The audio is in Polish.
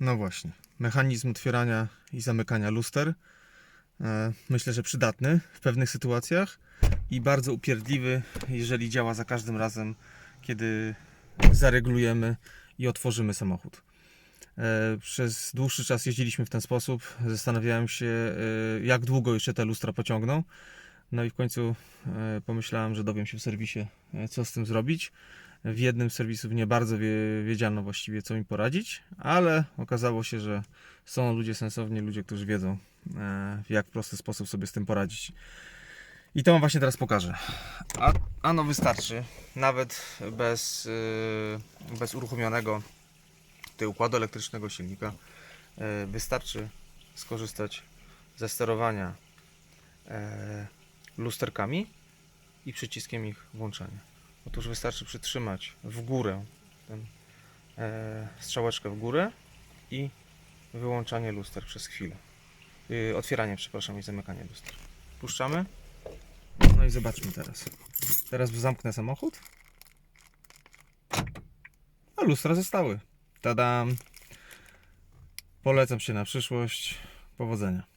No właśnie. Mechanizm otwierania i zamykania luster. E, Myślę, że przydatny w pewnych sytuacjach i bardzo upierdliwy, jeżeli działa za każdym razem, kiedy zareglujemy i otworzymy samochód. E, Przez dłuższy czas jeździliśmy w ten sposób. Zastanawiałem się, e, jak długo jeszcze te lustra pociągną. No i w końcu e, pomyślałem, że dowiem się w serwisie, e, co z tym zrobić. W jednym z serwisów nie bardzo wie, wiedziano właściwie, co mi poradzić, ale okazało się, że są ludzie sensowni, ludzie, którzy wiedzą, e, w jak prosty sposób sobie z tym poradzić. I to Wam właśnie teraz pokażę. A, ano wystarczy, nawet bez, bez uruchomionego tutaj układu elektrycznego silnika, wystarczy skorzystać ze sterowania lusterkami i przyciskiem ich włączania. Otóż wystarczy przytrzymać w górę ten, e, strzałeczkę w górę i wyłączanie luster przez chwilę. Yy, otwieranie, przepraszam, i zamykanie luster. Puszczamy. No i zobaczmy teraz. Teraz zamknę samochód. A lustra zostały. Tadam. Polecam się na przyszłość. Powodzenia.